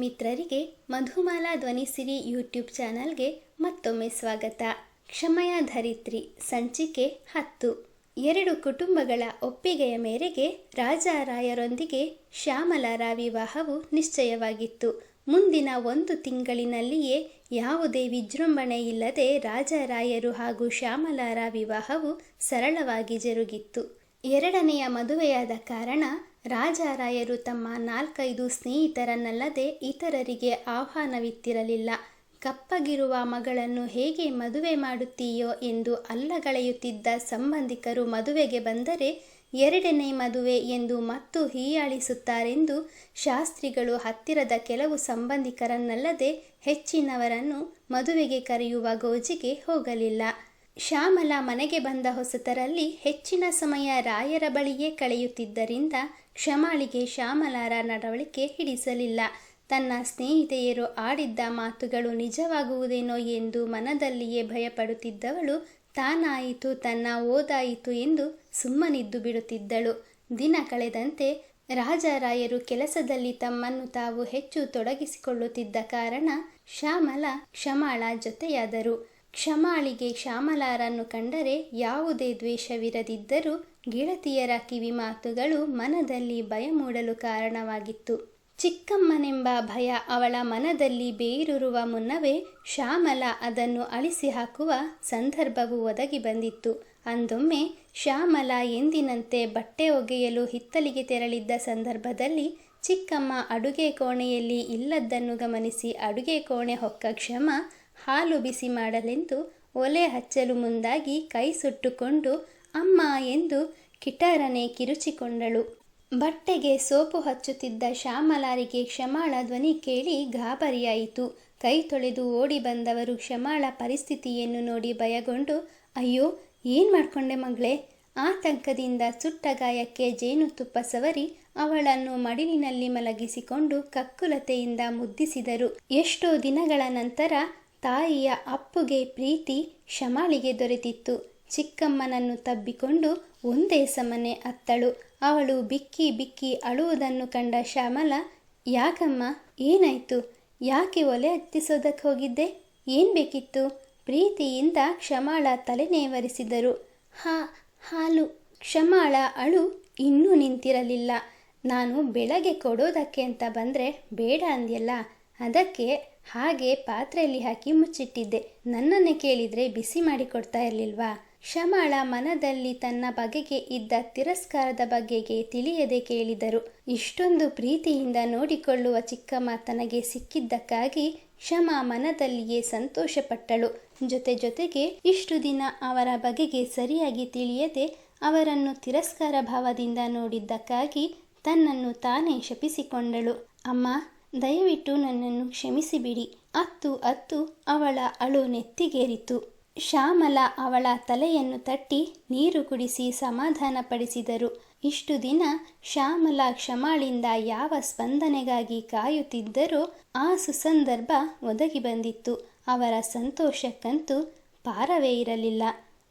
ಮಿತ್ರರಿಗೆ ಮಧುಮಾಲಾ ಧ್ವನಿಸಿರಿ ಯೂಟ್ಯೂಬ್ ಚಾನಲ್ಗೆ ಮತ್ತೊಮ್ಮೆ ಸ್ವಾಗತ. ಕ್ಷಮಯ ಧರಿತ್ರಿ, ಸಂಚಿಕೆ ಹತ್ತು. ಎರಡು ಕುಟುಂಬಗಳ ಒಪ್ಪಿಗೆಯ ಮೇರೆಗೆ ರಾಜಾರಾಯರೊಂದಿಗೆ ಶ್ಯಾಮಲಾರ ವಿವಾಹವು ನಿಶ್ಚಯವಾಗಿತ್ತು. ಮುಂದಿನ ಒಂದು ತಿಂಗಳಿನಲ್ಲಿಯೇ ಯಾವುದೇ ವಿಜೃಂಭಣೆ ಇಲ್ಲದೆ ರಾಜಾರಾಯರು ಹಾಗೂ ಶ್ಯಾಮಲಾರ ವಿವಾಹವು ಸರಳವಾಗಿ ಜರುಗಿತ್ತು. ಎರಡನೆಯ ಮದುವೆಯಾದ ಕಾರಣ ರಾಜಾರಾಯರು ತಮ್ಮ ನಾಲ್ಕೈದು ಸ್ನೇಹಿತರನ್ನಲ್ಲದೆ ಇತರರಿಗೆ ಆಹ್ವಾನವಿತ್ತಿರಲಿಲ್ಲ. ಕಪ್ಪಗಿರುವ ಮಗಳನ್ನು ಹೇಗೆ ಮದುವೆ ಮಾಡುತ್ತೀಯೋ ಎಂದು ಅಲ್ಲಗಳೆಯುತ್ತಿದ್ದ ಸಂಬಂಧಿಕರು ಮದುವೆಗೆ ಬಂದರೆ ಎರಡನೇ ಮದುವೆ ಎಂದು ಮತ್ತು ಹೀಯಾಳಿಸುತ್ತಾರೆಂದು ಶಾಸ್ತ್ರಿಗಳು ಹತ್ತಿರದ ಕೆಲವು ಸಂಬಂಧಿಕರನ್ನಲ್ಲದೆ ಹೆಚ್ಚಿನವರನ್ನು ಮದುವೆಗೆ ಕರೆಯುವ ಗೋಜಿಗೆ ಹೋಗಲಿಲ್ಲ. ಶ್ಯಾಮಲ ಮನೆಗೆ ಬಂದ ಹೊಸತರಲ್ಲಿ ಹೆಚ್ಚಿನ ಸಮಯ ರಾಯರ ಬಳಿಯೇ ಕಳೆಯುತ್ತಿದ್ದರಿಂದ ಕ್ಷಮಾಳಿಗೆ ಶ್ಯಾಮಲಾರ ನಡವಳಿಕೆ ಹಿಡಿಸಲಿಲ್ಲ. ತನ್ನ ಸ್ನೇಹಿತೆಯರು ಆಡಿದ್ದ ಮಾತುಗಳು ನಿಜವಾಗುವುದೇನೋ ಎಂದು ಮನದಲ್ಲಿಯೇ ಭಯಪಡುತ್ತಿದ್ದವಳು. ತಾನಾಯಿತು, ತನ್ನ ಓದಾಯಿತು ಎಂದು ಸುಮ್ಮನಿದ್ದು ಬಿಡುತ್ತಿದ್ದಳು. ದಿನ ಕಳೆದಂತೆ ರಾಜರಾಯರು ಕೆಲಸದಲ್ಲಿ ತಮ್ಮನ್ನು ತಾವು ಹೆಚ್ಚು ತೊಡಗಿಸಿಕೊಳ್ಳುತ್ತಿದ್ದ ಕಾರಣ ಶ್ಯಾಮಲ ಕ್ಷಮಾಳ ಜೊತೆಯಾದರು. ಕ್ಷಮಾಳಿಗೆ ಶ್ಯಾಮಲಾರನ್ನು ಕಂಡರೆ ಯಾವುದೇ ದ್ವೇಷವಿರದಿದ್ದರೂ ಗೆಳತಿಯರ ಕಿವಿ ಮಾತುಗಳು ಮನದಲ್ಲಿ ಭಯ ಮೂಡಲು ಕಾರಣವಾಗಿತ್ತು. ಚಿಕ್ಕಮ್ಮನೆಂಬ ಭಯ ಅವಳ ಮನದಲ್ಲಿ ಬೇರೂರುವ ಮುನ್ನವೇ ಶ್ಯಾಮಲ ಅದನ್ನು ಅಳಿಸಿ ಹಾಕುವ ಸಂದರ್ಭವು ಒದಗಿ ಬಂದಿತ್ತು. ಅಂದೊಮ್ಮೆ ಶ್ಯಾಮಲ ಎಂದಿನಂತೆ ಬಟ್ಟೆ ಒಗೆಯಲು ಹಿತ್ತಲಿಗೆ ತೆರಳಿದ್ದ ಸಂದರ್ಭದಲ್ಲಿ ಚಿಕ್ಕಮ್ಮ ಅಡುಗೆ ಕೋಣೆಯಲ್ಲಿ ಇಲ್ಲದ್ದನ್ನು ಗಮನಿಸಿ ಅಡುಗೆ ಕೋಣೆ ಹೊಕ್ಕ ಕ್ಷಮ ಹಾಲು ಬಿಸಿ ಮಾಡಲೆಂದು ಒಲೆ ಹಚ್ಚಲು ಮುಂದಾಗಿ ಕೈ ಸುಟ್ಟುಕೊಂಡು ಅಮ್ಮ ಎಂದು ಕಿಟಾರನೆ ಕಿರುಚಿಕೊಂಡಳು. ಬಟ್ಟೆಗೆ ಸೋಪು ಹಚ್ಚುತ್ತಿದ್ದ ಶ್ಯಾಮಲಾರಿಗೆ ಕ್ಷಮಾಳ ಧ್ವನಿ ಕೇಳಿ ಗಾಬರಿಯಾಯಿತು. ಕೈ ತೊಳೆದು ಓಡಿ ಬಂದವರು ಕ್ಷಮಾಳ ಪರಿಸ್ಥಿತಿಯನ್ನು ನೋಡಿ ಭಯಗೊಂಡು, ಅಯ್ಯೋ, ಏನು ಮಾಡ್ಕೊಂಡೆ ಮಗಳೇ? ಆತಂಕದಿಂದ ಸುಟ್ಟ ಗಾಯಕ್ಕೆ ಜೇನುತುಪ್ಪ ಸವರಿ ಅವಳನ್ನು ಮಡಿಲಿನಲ್ಲಿ ಮಲಗಿಸಿಕೊಂಡು ಕಕ್ಕುಲತೆಯಿಂದ ಮುದ್ದಿಸಿದರು. ಎಷ್ಟೋ ದಿನಗಳ ನಂತರ ತಾಯಿಯ ಅಪ್ಪುಗೆ ಪ್ರೀತಿ ಶಮಾಳಿಗೆ ದೊರೆತಿತ್ತು. ಚಿಕ್ಕಮ್ಮನನ್ನು ತಬ್ಬಿಕೊಂಡು ಒಂದೇ ಸಮನೆ ಅತ್ತಳು. ಅವಳು ಬಿಕ್ಕಿ ಬಿಕ್ಕಿ ಅಳುವುದನ್ನು ಕಂಡ ಶ್ಯಾಮಲ, ಯಾಕಮ್ಮ, ಏನಾಯ್ತು? ಯಾಕೆ ಒಲೆ ಹತ್ತಿಸೋದಕ್ಕೆ ಹೋಗಿದ್ದೆ? ಏನು ಬೇಕಿತ್ತು? ಪ್ರೀತಿಯಿಂದ ಕ್ಷಮಾಳ ತಲೆನೇವರಿಸಿದರು ಹಾ, ಹಾಲು. ಕ್ಷಮಾಳ, ಅಳು ಇನ್ನೂ ನಿಂತಿರಲಿಲ್ಲ. ನಾನು ಬೆಳಗ್ಗೆ ಕೊಡೋದಕ್ಕೆ ಅಂತ ಬಂದರೆ ಬೇಡ ಅಂದ್ಯಲ್ಲ? ಅದಕ್ಕೆ ಹಾಗೆ ಪಾತ್ರೆಯಲ್ಲಿ ಹಾಕಿ ಮುಚ್ಚಿಟ್ಟಿದ್ದೆ. ನನ್ನನ್ನೇ ಕೇಳಿದರೆ ಬಿಸಿ ಮಾಡಿ ಕೊಡ್ತಾ ಇರಲಿಲ್ವಾ? ಕ್ಷಮಾಳ ಮನದಲ್ಲಿ ತನ್ನ ಬಗೆಗೆ ಇದ್ದ ತಿರಸ್ಕಾರದ ಬಗೆಗೆ ತಿಳಿಯದೆ ಕೇಳಿದರು. ಇಷ್ಟೊಂದು ಪ್ರೀತಿಯಿಂದ ನೋಡಿಕೊಳ್ಳುವ ಚಿಕ್ಕಮ್ಮ ತನಗೆ ಸಿಕ್ಕಿದ್ದಕ್ಕಾಗಿ ಶಮ ಮನದಲ್ಲಿಯೇ ಸಂತೋಷಪಟ್ಟಳು. ಜೊತೆ ಜೊತೆಗೆ ಇಷ್ಟು ದಿನ ಅವರ ಬಗೆಗೆ ಸರಿಯಾಗಿ ತಿಳಿಯದೆ ಅವರನ್ನು ತಿರಸ್ಕಾರ ಭಾವದಿಂದ ನೋಡಿದ್ದಕ್ಕಾಗಿ ತನ್ನನ್ನು ತಾನೇ ಶಪಿಸಿಕೊಂಡಳು. ಅಮ್ಮ, ದಯವಿಟ್ಟು ನನ್ನನ್ನು ಕ್ಷಮಿಸಿಬಿಡಿ. ಅತ್ತು ಅತ್ತು ಅವಳ ಅಳು ನೆತ್ತಿಗೇರಿತು. ಶ್ಯಾಮಲ ಅವಳ ತಲೆಯನ್ನು ತಟ್ಟಿ ನೀರು ಕುಡಿಸಿ ಸಮಾಧಾನಪಡಿಸಿದರು. ಇಷ್ಟು ದಿನ ಶ್ಯಾಮಲ ಕ್ಷಮಾಳಿಂದ ಯಾವ ಸ್ಪಂದನೆಗಾಗಿ ಕಾಯುತ್ತಿದ್ದರೂ ಆ ಸುಸಂದರ್ಭ ಒದಗಿ ಬಂದಿತ್ತು. ಅವರ ಸಂತೋಷಕ್ಕಂತೂ ಪಾರವೇ ಇರಲಿಲ್ಲ.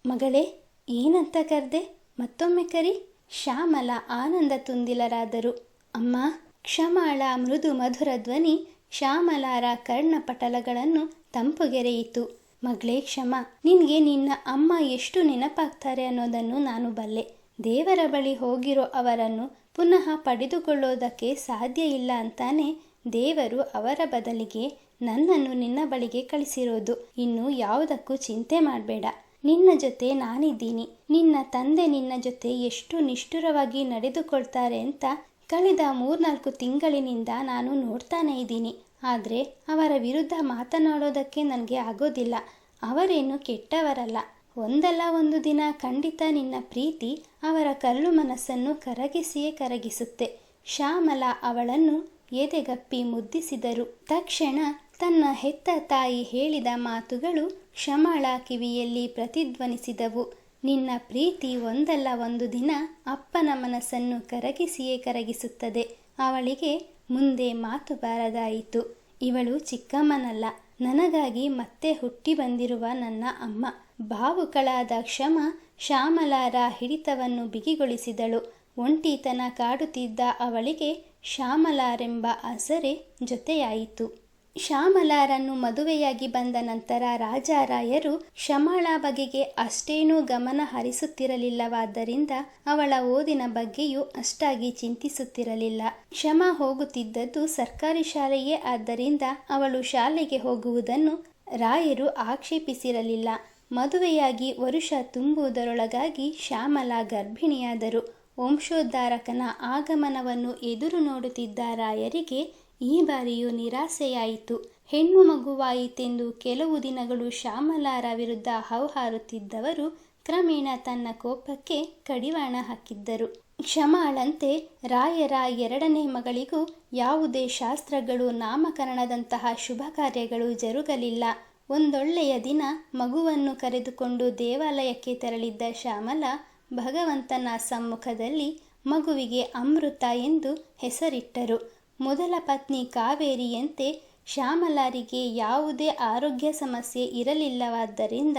ಮಗಳೇ, ಏನಂತ ಕರೆದೆ? ಮತ್ತೊಮ್ಮೆ ಕರಿ. ಶ್ಯಾಮಲ ಆನಂದ ತುಂದಿಲರಾದರು. ಅಮ್ಮ, ಕ್ಷಮಾಳ ಮೃದು ಮಧುರ ಧ್ವನಿ ಶ್ಯಾಮಲಾರ ಕರ್ಣಪಟಲಗಳನ್ನು ತಂಪುಗೆರೆಯಿತು ಮಗಳೇ, ಕ್ಷಮ. ನಿನಗೆ ನಿನ್ನ ಅಮ್ಮ ಎಷ್ಟು ನೆನಪಾಗ್ತಾರೆ ಅನ್ನೋದನ್ನು ನಾನು ಬಲ್ಲೆ. ದೇವರ ಬಳಿ ಹೋಗಿರೋ ಅವರನ್ನು ಪುನಃ ಪಡೆದುಕೊಳ್ಳೋದಕ್ಕೆ ಸಾಧ್ಯ ಇಲ್ಲ ಅಂತಾನೆ ದೇವರು ಅವರ ಬದಲಿಗೆ ನನ್ನನ್ನು ನಿನ್ನ ಬಳಿಗೆ ಕಳಿಸಿರೋದು. ಇನ್ನು ಯಾವುದಕ್ಕೂ ಚಿಂತೆ ಮಾಡಬೇಡ. ನಿನ್ನ ಜೊತೆ ನಾನಿದ್ದೀನಿ. ನಿನ್ನ ತಂದೆ ನಿನ್ನ ಜೊತೆ ಎಷ್ಟು ನಿಷ್ಠುರವಾಗಿ ನಡೆದುಕೊಳ್ತಾರೆ ಅಂತ ಕಳೆದ ಮೂರ್ನಾಲ್ಕು ತಿಂಗಳಿನಿಂದ ನಾನು ನೋಡ್ತಾನೇ ಇದ್ದೀನಿ. ಆದರೆ ಅವರ ವಿರುದ್ಧ ಮಾತನಾಡೋದಕ್ಕೆ ನನಗೆ ಆಗೋದಿಲ್ಲ. ಅವರೇನು ಕೆಟ್ಟವರಲ್ಲ. ಒಂದಲ್ಲ ಒಂದು ದಿನ ಖಂಡಿತ ನಿನ್ನ ಪ್ರೀತಿ ಅವರ ಕಲ್ಲು ಮನಸ್ಸನ್ನು ಕರಗಿಸಿಯೇ ಕರಗಿಸುತ್ತೆ. ಶ್ಯಾಮಲ ಅವಳನ್ನು ಎದೆಗಪ್ಪಿ ಮುದ್ದಿಸಿದರು. ತಕ್ಷಣ ತನ್ನ ಹೆತ್ತ ತಾಯಿ ಹೇಳಿದ ಮಾತುಗಳು ಶಮಳ ಕಿವಿಯಲ್ಲಿ ಪ್ರತಿಧ್ವನಿಸಿದವು. ನಿನ್ನ ಪ್ರೀತಿ ಒಂದಲ್ಲ ಒಂದು ದಿನ ಅಪ್ಪನ ಮನಸ್ಸನ್ನು ಕರಗಿಸಿಯೇ ಕರಗಿಸುತ್ತದೆ. ಅವಳಿಗೆ ಮುಂದೆ ಮಾತು ಬಾರದಾಯಿತು. ಇವಳು ಚಿಕ್ಕಮ್ಮನಲ್ಲ. ನನಗಾಗಿ ಮತ್ತೆ ಹುಟ್ಟಿ ಬಂದಿರುವ ನನ್ನ ಅಮ್ಮ. ಭಾವುಕಳಾದ ಕ್ಷಮ ಶ್ಯಾಮಲಾರ ಹಿಡಿತವನ್ನು ಬಿಗಿಗೊಳಿಸಿದಳು. ಒಂಟಿತನ ಕಾಡುತ್ತಿದ್ದ ಅವಳಿಗೆ ಶ್ಯಾಮಲಾರೆಂಬ ಅಸರೆ ಜೊತೆಯಾಯಿತು. ಶ್ಯಾಮಲಾರನ್ನು ಮದುವೆಯಾಗಿ ಬಂದ ನಂತರ ರಾಜಾರಾಯರು ಶಮಾಳ ಬಗೆಗೆ ಅಷ್ಟೇನೂ ಗಮನ ಹರಿಸುತ್ತಿರಲಿಲ್ಲವಾದ್ದರಿಂದ ಅವಳ ಓದಿನ ಬಗ್ಗೆಯೂ ಅಷ್ಟಾಗಿ ಚಿಂತಿಸುತ್ತಿರಲಿಲ್ಲ. ಶಮ ಹೋಗುತ್ತಿದ್ದದ್ದು ಸರ್ಕಾರಿ ಶಾಲೆಯೇ, ಆದ್ದರಿಂದ ಅವಳು ಶಾಲೆಗೆ ಹೋಗುವುದನ್ನು ರಾಯರು ಆಕ್ಷೇಪಿಸಿರಲಿಲ್ಲ. ಮದುವೆಯಾಗಿ ವರುಷ ತುಂಬುವುದರೊಳಗಾಗಿ ಶ್ಯಾಮಲಾ ಗರ್ಭಿಣಿಯಾದರು. ವಂಶೋದ್ಧಾರಕನ ಆಗಮನವನ್ನು ಎದುರು ನೋಡುತ್ತಿದ್ದ ರಾಯರಿಗೆ ಈ ಬಾರಿಯೂ ನಿರಾಸೆಯಾಯಿತು. ಹೆಣ್ಣು ಮಗುವಾಯಿತೆಂದು ಕೆಲವು ದಿನಗಳು ಶ್ಯಾಮಲಾರ ವಿರುದ್ಧ ಹೌಹಾರುತ್ತಿದ್ದವರು ಕ್ರಮೇಣ ತನ್ನ ಕೋಪಕ್ಕೆ ಕಡಿವಾಣ ಹಾಕಿದ್ದರು. ಕ್ಷಮಾಳಂತೆ ರಾಯರ ಎರಡನೇ ಮಗಳಿಗೂ ಯಾವುದೇ ಶಾಸ್ತ್ರಗಳು, ನಾಮಕರಣದಂತಹ ಶುಭ ಕಾರ್ಯಗಳು ಜರುಗಲಿಲ್ಲ. ಒಂದೊಳ್ಳೆಯ ದಿನ ಮಗುವನ್ನು ಕರೆದುಕೊಂಡು ದೇವಾಲಯಕ್ಕೆ ತೆರಳಿದ್ದ ಶ್ಯಾಮಲ ಭಗವಂತನ ಸಮ್ಮುಖದಲ್ಲಿ ಮಗುವಿಗೆ ಅಮೃತ ಎಂದು ಹೆಸರಿಟ್ಟರು. ಮೊದಲ ಪತ್ನಿ ಕಾವೇರಿಯಂತೆ ಶ್ಯಾಮಲಾರಿಗೆ ಯಾವುದೇ ಆರೋಗ್ಯ ಸಮಸ್ಯೆ ಇರಲಿಲ್ಲವಾದ್ದರಿಂದ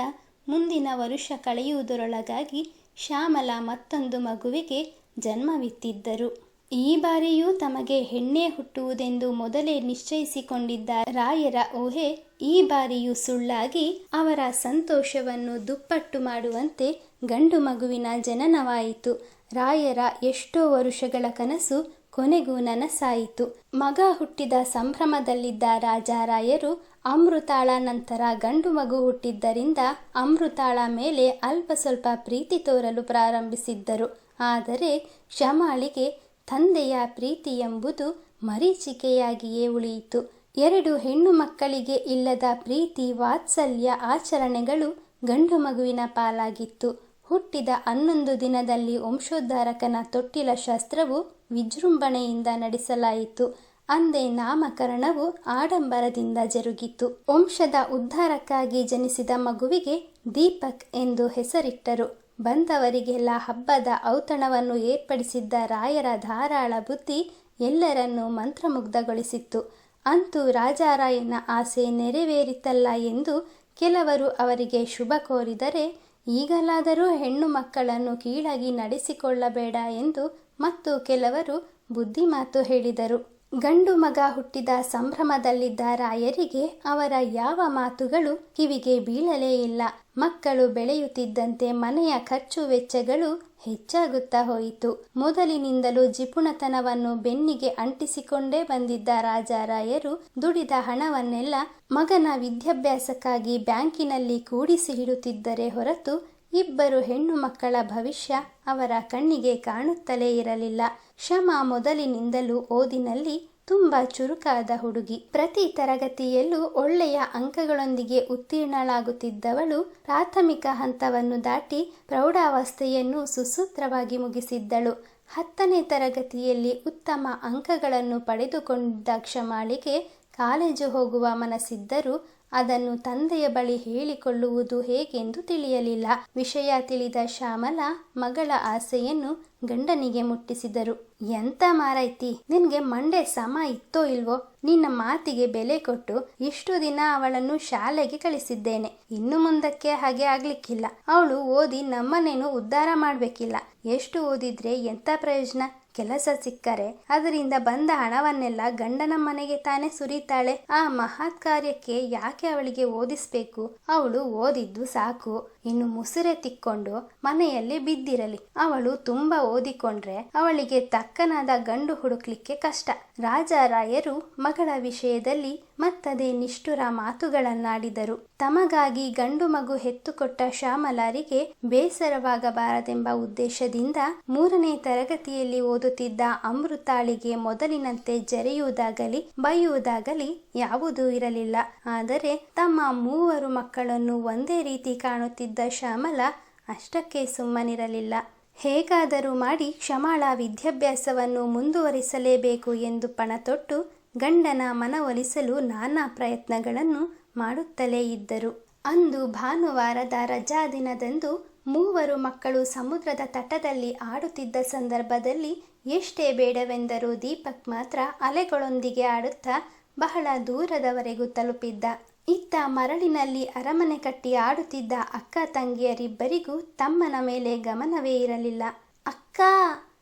ಮುಂದಿನ ವರುಷ ಕಳೆಯುವುದರೊಳಗಾಗಿ ಶ್ಯಾಮಲಾ ಮತ್ತೊಂದು ಮಗುವಿಗೆ ಜನ್ಮವಿತ್ತಿದ್ದರು. ಈ ಬಾರಿಯೂ ತಮಗೆ ಹೆಣ್ಣೆ ಹುಟ್ಟುವುದೆಂದು ಮೊದಲೇ ನಿಶ್ಚಯಿಸಿಕೊಂಡಿದ್ದ ರಾಯರ ಊಹೆ ಈ ಬಾರಿಯೂ ಸುಳ್ಳಾಗಿ ಅವರ ಸಂತೋಷವನ್ನು ದುಪ್ಪಟ್ಟು ಮಾಡುವಂತೆ ಗಂಡು ಮಗುವಿನ ಜನನವಾಯಿತು. ರಾಯರ ಎಷ್ಟೋ ವರುಷಗಳ ಕನಸು ಕೊನೆಗೂ ನನಸಾಯಿತು. ಮಗ ಹುಟ್ಟಿದ ಸಂಭ್ರಮದಲ್ಲಿದ್ದ ರಾಜಾರಾಯರು ಅಮೃತಾಳ ನಂತರ ಗಂಡು ಮಗು ಹುಟ್ಟಿದ್ದರಿಂದ ಅಮೃತಾಳ ಮೇಲೆ ಅಲ್ಪ ಸ್ವಲ್ಪ ಪ್ರೀತಿ ತೋರಲು ಪ್ರಾರಂಭಿಸಿದ್ದರು. ಆದರೆ ಕ್ಷಮಾಳಿಗೆ ತಂದೆಯ ಪ್ರೀತಿ ಎಂಬುದು ಮರೀಚಿಕೆಯಾಗಿಯೇ ಉಳಿಯಿತು. ಎರಡು ಹೆಣ್ಣು ಮಕ್ಕಳಿಗೆ ಇಲ್ಲದ ಪ್ರೀತಿ ವಾತ್ಸಲ್ಯ ಆಚರಣೆಗಳು ಗಂಡು ಮಗುವಿನ ಪಾಲಾಗಿತ್ತು. ಹುಟ್ಟಿದ ಹನ್ನೊಂದು ದಿನದಲ್ಲಿ ವಂಶೋದ್ಧಾರಕನ ತೊಟ್ಟಿಲ ಶಾಸ್ತ್ರವು ವಿಜೃಂಭಣೆಯಿಂದ ನಡೆಸಲಾಯಿತು. ಅಂದೇ ನಾಮಕರಣವು ಆಡಂಬರದಿಂದ ಜರುಗಿತು. ವಂಶದ ಉದ್ಧಾರಕ್ಕಾಗಿ ಜನಿಸಿದ ಮಗುವಿಗೆ ದೀಪಕ್ ಎಂದು ಹೆಸರಿಟ್ಟರು. ಬಂದವರಿಗೆಲ್ಲ ಹಬ್ಬದ ಔತಣವನ್ನು ಏರ್ಪಡಿಸಿದ್ದ ರಾಯರ ಧಾರಾಳ ಬುದ್ಧಿ ಎಲ್ಲರನ್ನೂ ಮಂತ್ರಮುಗ್ಧಗೊಳಿಸಿತ್ತು. ಅಂತೂ ರಾಜಾರಾಯನ ಆಸೆ ನೆರವೇರಿತಲ್ಲ ಎಂದು ಕೆಲವರು ಅವರಿಗೆ ಶುಭ ಕೋರಿದರೆ ಈಗಲಾದರೂ ಹೆಣ್ಣು ಮಕ್ಕಳನ್ನು ಕೀಳಾಗಿ ನಡೆಸಿಕೊಳ್ಳಬೇಡ ಎಂದು ಮತ್ತು ಕೆಲವರು ಬುದ್ಧಿಮಾತು ಹೇಳಿದರು. ಗಂಡು ಮಗ ಹುಟ್ಟಿದ ಸಂಭ್ರಮದಲ್ಲಿದ್ದ ರಾಯರಿಗೆ ಅವರ ಯಾವ ಮಾತುಗಳು ಕಿವಿಗೆ ಬೀಳಲೇ ಇಲ್ಲ. ಮಕ್ಕಳು ಬೆಳೆಯುತ್ತಿದ್ದಂತೆ ಮನೆಯ ಖರ್ಚು ವೆಚ್ಚಗಳು ಹೆಚ್ಚಾಗುತ್ತಾ ಹೋಯಿತು. ಮೊದಲಿನಿಂದಲೂ ಜಿಪುಣತನವನ್ನು ಬೆನ್ನಿಗೆ ಅಂಟಿಸಿಕೊಂಡೇ ಬಂದಿದ್ದ ರಾಜಾರಾಯರು ದುಡಿದ ಹಣವನ್ನೆಲ್ಲ ಮಗನ ವಿದ್ಯಾಭ್ಯಾಸಕ್ಕಾಗಿ ಬ್ಯಾಂಕಿನಲ್ಲಿ ಕೂಡಿಸಿ ಇಡುತ್ತಿದ್ದರೆ ಹೊರತು ಇಬ್ಬರು ಹೆಣ್ಣು ಮಕ್ಕಳ ಭವಿಷ್ಯ ಅವರ ಕಣ್ಣಿಗೆ ಕಾಣುತ್ತಲೇ ಇರಲಿಲ್ಲ. ಶಮ ಮೊದಲಿನಿಂದಲೂ ಓದಿನಲ್ಲಿ ತುಂಬ ಚುರುಕಾದ ಹುಡುಗಿ. ಪ್ರತಿ ತರಗತಿಯಲ್ಲೂ ಒಳ್ಳೆಯ ಅಂಕಗಳೊಂದಿಗೆ ಉತ್ತೀರ್ಣಳಾಗುತ್ತಿದ್ದವಳು ಪ್ರಾಥಮಿಕ ಹಂತವನ್ನು ದಾಟಿ ಪ್ರೌಢಾವಸ್ಥೆಯನ್ನು ಸುಸೂತ್ರವಾಗಿ ಮುಗಿಸಿದ್ದಳು. ಹತ್ತನೇ ತರಗತಿಯಲ್ಲಿ ಉತ್ತಮ ಅಂಕಗಳನ್ನು ಪಡೆದುಕೊಂಡ ಕ್ಷಮಾಳಿಗೆ ಕಾಲೇಜು ಹೋಗುವ ಮನಸ್ಸಿದ್ದರೂ ಅದನ್ನು ತಂದೆಯ ಬಳಿ ಹೇಳಿಕೊಳ್ಳುವುದು ಹೇಗೆಂದು ತಿಳಿಯಲಿಲ್ಲ. ವಿಷಯ ತಿಳಿದ ಶ್ಯಾಮಲ ಮಗಳ ಆಸೆಯನ್ನು ಗಂಡನಿಗೆ ಮುಟ್ಟಿಸಿದರು. ಎಂತ ಮಾರೈತಿ, ನಿನ್ಗೆ ಮಂಡೆ ಸಮ ಇತ್ತೋ ಇಲ್ವೋ? ನಿನ್ನ ಮಾತಿಗೆ ಬೆಲೆ ಕೊಟ್ಟು ಇಷ್ಟು ದಿನ ಅವಳನ್ನು ಶಾಲೆಗೆ ಕಳಿಸಿದ್ದೇನೆ. ಇನ್ನು ಮುಂದಕ್ಕೆ ಹಾಗೆ ಆಗ್ಲಿಕ್ಕಿಲ್ಲ. ಅವಳು ಓದಿ ನಮ್ಮನೇನು ಉದ್ಧಾರ ಮಾಡ್ಬೇಕಿಲ್ಲ. ಎಷ್ಟು ಓದಿದ್ರೆ ಎಂತ ಪ್ರಯೋಜನ? ಕೆಲಸ ಸಿಕ್ಕರೆ ಅದರಿಂದ ಬಂದ ಹಣವನ್ನೆಲ್ಲ ಗಂಡನ ಮನೆಗೆ ತಾನೇ ಸುರಿತಾಳೆ. ಆ ಮಹಾತ್ ಕಾರ್ಯಕ್ಕೆ ಯಾಕೆ ಅವಳಿಗೆ ಓದಿಸ್ಬೇಕು? ಅವಳು ಓದಿದ್ದು ಸಾಕು. ಇನ್ನು ಮುಸುರೆ ತಿಕ್ಕೊಂಡು ಮನೆಯಲ್ಲಿ ಬಿದ್ದಿರಲಿ. ಅವಳು ತುಂಬಾ ಓದಿಕೊಂಡ್ರೆ ಅವಳಿಗೆ ತಕ್ಕನಾದ ಗಂಡು ಹುಡುಕ್ಲಿಕ್ಕೆ ಕಷ್ಟ. ರಾಜಾರಾಯರು ಮಗಳ ವಿಷಯದಲ್ಲಿ ಮತ್ತದೇ ನಿಷ್ಠುರ ಮಾತುಗಳನ್ನಾಡಿದರು. ತಮಗಾಗಿ ಗಂಡು ಮಗು ಹೆತ್ತುಕೊಟ್ಟ ಶ್ಯಾಮಲಾರಿಗೆ ಬೇಸರವಾಗಬಾರದೆಂಬ ಉದ್ದೇಶದಿಂದ ಮೂರನೇ ತರಗತಿಯಲ್ಲಿ ಓದುತ್ತಿದ್ದ ಅಮೃತಾಳಿಗೆ ಮೊದಲಿನಂತೆ ಜರೆಯುವುದಾಗಲಿ, ಬೈಯುವುದಾಗಲಿ ಯಾವುದೂ ಇರಲಿಲ್ಲ. ಆದರೆ ತಮ್ಮ ಮೂವರು ಮಕ್ಕಳನ್ನು ಒಂದೇ ರೀತಿ ಕಾಣುತ್ತಿದ್ದ ಶ್ಯಾಮಲ ಅಷ್ಟಕ್ಕೆ ಸುಮ್ಮನಿರಲಿಲ್ಲ. ಹೇಗಾದರೂ ಮಾಡಿ ಕ್ಷಮಾಳ ವಿದ್ಯಾಭ್ಯಾಸವನ್ನು ಮುಂದುವರಿಸಲೇಬೇಕು ಎಂದು ಪಣತೊಟ್ಟು ಗಂಡನ ಮನವೊಲಿಸಲು ನಾನಾ ಪ್ರಯತ್ನಗಳನ್ನು ಮಾಡುತ್ತಲೇ ಇದ್ದರು. ಅಂದು ಭಾನುವಾರದ ರಜಾ ದಿನದಂದು ಮೂವರು ಮಕ್ಕಳು ಸಮುದ್ರದ ತಟದಲ್ಲಿ ಆಡುತ್ತಿದ್ದ ಸಂದರ್ಭದಲ್ಲಿ ಎಷ್ಟೇ ಬೇಡವೆಂದರೂ ದೀಪಕ್ ಮಾತ್ರ ಅಲೆಗಳೊಂದಿಗೆ ಆಡುತ್ತಾ ಬಹಳ ದೂರದವರೆಗೂ ತಲುಪಿದ್ದ. ಇತ್ತ ಮರಳಿನಲ್ಲಿ ಅರಮನೆ ಕಟ್ಟಿ ಆಡುತ್ತಿದ್ದ ಅಕ್ಕ ತಂಗಿಯರಿಬ್ಬರಿಗೂ ತಮ್ಮನ ಮೇಲೆ ಗಮನವೇ ಇರಲಿಲ್ಲ. ಅಕ್ಕ!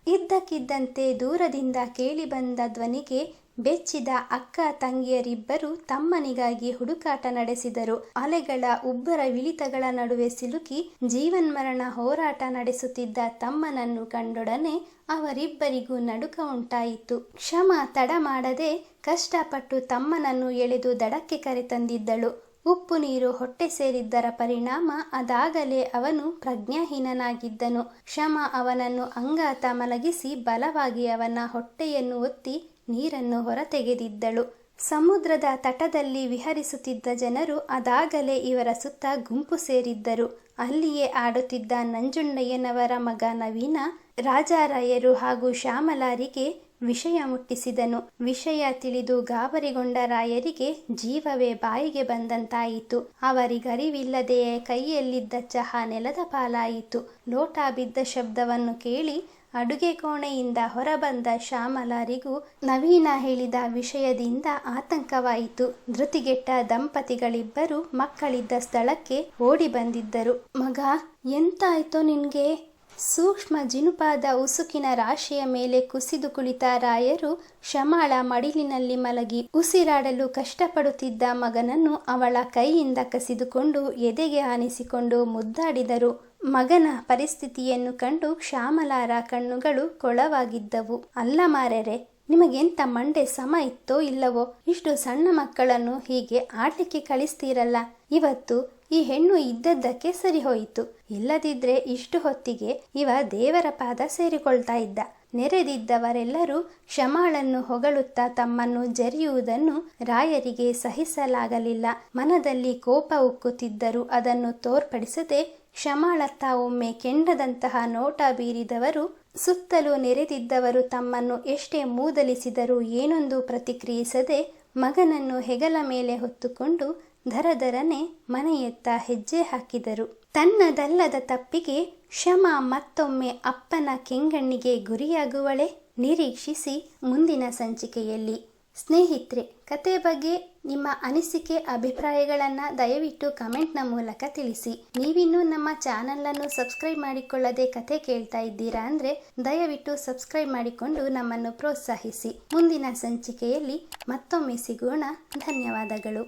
ಇದ್ದಕ್ಕಿದ್ದಂತೆ ದೂರದಿಂದ ಕೇಳಿಬಂದ ಧ್ವನಿಗೆ ಬೆಚ್ಚಿದ ಅಕ್ಕ ತಂಗಿಯರಿಬ್ಬರು ತಮ್ಮನಿಗಾಗಿ ಹುಡುಕಾಟ ನಡೆಸಿದರು. ಅಲೆಗಳ ಉಬ್ಬರ ವಿಳಿತಗಳ ನಡುವೆ ಸಿಲುಕಿ ಜೀವನ್ಮರಣ ಹೋರಾಟ ನಡೆಸುತ್ತಿದ್ದ ತಮ್ಮನನ್ನು ಕಂಡೊಡನೆ ಅವರಿಬ್ಬರಿಗೂ ನಡುಕ ಉಂಟಾಯಿತು. ಕ್ಷಮ ತಡ ಮಾಡದೆ ಕಷ್ಟಪಟ್ಟು ತಮ್ಮನನ್ನು ಎಳೆದು ದಡಕ್ಕೆ ಕರೆತಂದಿದ್ದಳು. ಉಪ್ಪು ನೀರು ಹೊಟ್ಟೆ ಸೇರಿದ್ದರ ಪರಿಣಾಮ ಅದಾಗಲೇ ಅವನು ಪ್ರಜ್ಞಾಹೀನನಾಗಿದ್ದನು. ಕ್ಷಮ ಅವನನ್ನು ಅಂಗಾತ ಮಲಗಿಸಿ ಬಲವಾಗಿ ಅವನ ಹೊಟ್ಟೆಯನ್ನು ಒತ್ತಿ ನೀರನ್ನು ಹೊರತೆಗೆದಿದ್ದಳು. ಸಮುದ್ರದ ತಟದಲ್ಲಿ ವಿಹರಿಸುತ್ತಿದ್ದ ಜನರು ಅದಾಗಲೇ ಇವರ ಸುತ್ತ ಗುಂಪು ಸೇರಿದ್ದರು. ಅಲ್ಲಿಯೇ ಆಡುತ್ತಿದ್ದ ನಂಜುಂಡಯ್ಯನವರ ಮಗ ನವೀನ, ರಾಜಾರಾಯರು ಹಾಗೂ ಶ್ಯಾಮಲಾರಿಗೆ ವಿಷಯ ಮುಟ್ಟಿಸಿದನು. ವಿಷಯ ತಿಳಿದು ಗಾಬರಿಗೊಂಡ ರಾಯರಿಗೆ ಜೀವವೇ ಬಾಯಿಗೆ ಬಂದಂತಾಯಿತು. ಅವರಿಗರಿವಿಲ್ಲದೆಯೇ ಕೈಯಲ್ಲಿದ್ದ ಚಹಾ ನೆಲದ ಪಾಲಾಯಿತು. ಲೋಟ ಬಿದ್ದ ಶಬ್ದವನ್ನು ಕೇಳಿ ಅಡುಗೆ ಕೋಣೆಯಿಂದ ಹೊರಬಂದ ಶ್ಯಾಮಲಾರಿಗೂ ನವೀನ ಹೇಳಿದ ವಿಷಯದಿಂದ ಆತಂಕವಾಯಿತು. ಧೃತಿಗೆಟ್ಟ ದಂಪತಿಗಳಿಬ್ಬರು ಮಕ್ಕಳಿದ್ದ ಸ್ಥಳಕ್ಕೆ ಓಡಿ ಬಂದಿದ್ದರು. ಮಗ, ಎಂತಾಯ್ತೋ ನಿನ್ಗೆ? ಸೂಕ್ಷ್ಮ ಜಿನುಪಾದ ಉಸುಕಿನ ರಾಶಿಯ ಮೇಲೆ ಕುಸಿದು ಕುಳಿತ ರಾಯರು ಶಮಾಳ ಮಡಿಲಿನಲ್ಲಿ ಮಲಗಿ ಉಸಿರಾಡಲು ಕಷ್ಟಪಡುತ್ತಿದ್ದ ಮಗನನ್ನು ಅವಳ ಕೈಯಿಂದ ಕಸಿದುಕೊಂಡು ಎದೆಗೆ ಆನಿಸಿಕೊಂಡು ಮುದ್ದಾಡಿದರು. ಮಗನ ಪರಿಸ್ಥಿತಿಯನ್ನು ಕಂಡು ಶ್ಯಾಮಲಾರ ಕಣ್ಣುಗಳು ಕೊಳವಾಗಿದ್ದವು. ಅಲ್ಲ ಮಾರರೆ, ನಿಮಗೆಂತ ಮಂಡೆ ಸಮ ಇತ್ತೋ ಇಲ್ಲವೋ? ಇಷ್ಟು ಸಣ್ಣ ಮಕ್ಕಳನ್ನು ಹೀಗೆ ಆಟಕ್ಕೆ ಕಳಿಸ್ತೀರಲ್ಲ? ಇವತ್ತು ಈ ಹೆಣ್ಣು ಇದ್ದದ್ದಕ್ಕೆ ಸರಿ ಹೋಯಿತು. ಇಲ್ಲದಿದ್ರೆ ಇಷ್ಟು ಹೊತ್ತಿಗೆ ಇವ ದೇವರ ಪಾದ ಸೇರಿಕೊಳ್ತಾ ಇದ್ದ. ನೆರೆದಿದ್ದವರೆಲ್ಲರೂ ಕ್ಷಮಾಳನ್ನು ಹೊಗಳುತ್ತಾ ತಮ್ಮನ್ನು ಜರಿಯುವುದನ್ನು ರಾಯರಿಗೆ ಸಹಿಸಲಾಗಲಿಲ್ಲ. ಮನದಲ್ಲಿ ಕೋಪ ಉಕ್ಕುತ್ತಿದ್ದರೂ ಅದನ್ನು ತೋರ್ಪಡಿಸದೆ ಕ್ಷಮಾಳತ್ತ ಒಮ್ಮೆ ಕೆಂಡದಂತಹ ನೋಟ ಬೀರಿದವರು, ಸುತ್ತಲೂ ನೆರೆದಿದ್ದವರು ತಮ್ಮನ್ನು ಎಷ್ಟೇ ಮೂದಲಿಸಿದರೂ ಏನೊಂದು ಪ್ರತಿಕ್ರಿಯಿಸದೆ ಮಗನನ್ನು ಹೆಗಲ ಮೇಲೆ ಹೊತ್ತುಕೊಂಡು ಧರಧರನೆ ಮನೆಯತ್ತ ಹೆಜ್ಜೆ ಹಾಕಿದರು. ತನ್ನದಲ್ಲದ ತಪ್ಪಿಗೆ ಶಮ ಮತ್ತೊಮ್ಮೆ ಅಪ್ಪನ ಕೆಂಗಣ್ಣಿಗೆ ಗುರಿಯಾಗುವಳೆ ನಿರೀಕ್ಷಿಸಿ ಮುಂದಿನ ಸಂಚಿಕೆಯಲ್ಲಿ. ಸ್ನೇಹಿತರೆ ಕತೆ ಬಗ್ಗೆ ನಿಮ್ಮ ಅನಿಸಿಕೆ, ಅಭಿಪ್ರಾಯಗಳನ್ನು ದಯವಿಟ್ಟು ಕಮೆಂಟ್ನ ಮೂಲಕ ತಿಳಿಸಿ. ನೀವಿನ್ನೂ ನಮ್ಮ ಚಾನಲನ್ನು ಸಬ್ಸ್ಕ್ರೈಬ್ ಮಾಡಿಕೊಳ್ಳದೆ ಕತೆ ಕೇಳ್ತಾ ಇದ್ದೀರಾ ಅಂದರೆ ದಯವಿಟ್ಟು ಸಬ್ಸ್ಕ್ರೈಬ್ ಮಾಡಿಕೊಂಡು ನಮ್ಮನ್ನು ಪ್ರೋತ್ಸಾಹಿಸಿ. ಮುಂದಿನ ಸಂಚಿಕೆಯಲ್ಲಿ ಮತ್ತೊಮ್ಮೆ ಸಿಗೋಣ. ಧನ್ಯವಾದಗಳು.